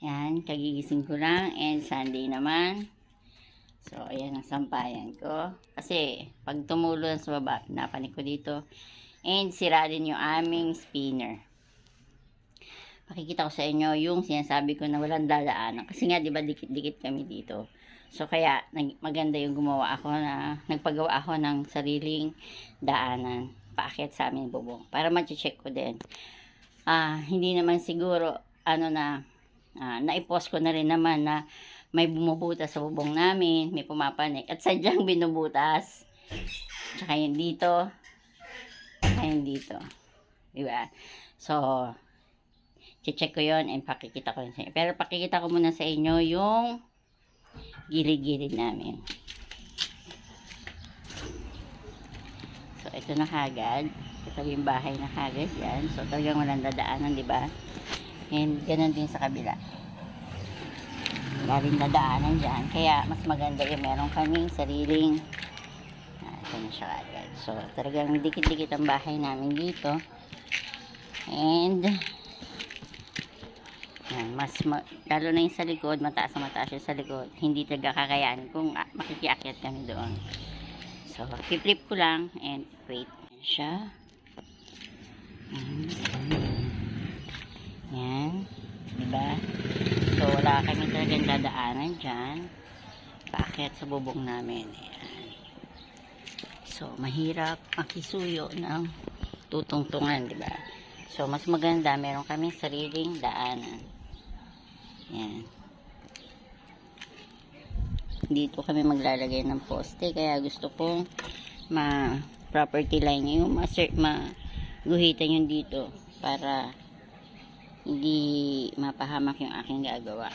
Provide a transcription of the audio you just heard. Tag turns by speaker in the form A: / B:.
A: Yan, kagigising ko lang and Sunday naman. So, ayan ang sampayan ko. Kasi, pag tumulo sa baba, pinapanik ko dito. And, sira din yung aming spinner. Makikita ko sa inyo yung sinasabi ko na walang dadaanan. Kasi nga, di ba, dikit-dikit kami dito. So, kaya, nag- maganda yung gumawa ako na, nagpagawa ako ng sariling daanan. Paakyat sa amin bubong. Para ma-check ko din. Ah, hindi naman siguro, ano na, ah, naipost ko na rin naman na may bumubutas sa bubong namin, may pumapanik, at sadyang binubutas. Tsaka yun dito, tsaka yun dito. Diba? So, check ko yon and pakikita ko yun sa inyo. Pero pakikita ko muna sa inyo yung gilid-gilid namin. So, ito na kagad. Ito yung bahay na kagad yan. So, talagang walang dadaanan, di ba? And, ganun din sa kabila. Wala rin dadaanan dyan. Kaya, mas maganda yung meron kaming sariling ah, ito na siya agad. So, talagang dikit-dikit ang bahay namin dito. And, mas, ma- lalo na yung sa likod, mataas na mataas yung sa likod. Hindi talaga kakayanin kung ah, makikiakyat kami doon. So, flip ko lang and wait. Yan siya. Yan. Yan. Diba? So, wala kami talagang dadaanan dyan. Paakyat sa bubong namin. Ayan. So, mahirap makisuyo ng tutungtungan, diba? So, mas maganda, meron kami sariling daanan. Yan. Dito kami maglalagay ng poste, kaya gusto kong ma property line yung ma, ma guhitan yung dito para hindi mapahamak yung aking gagawa.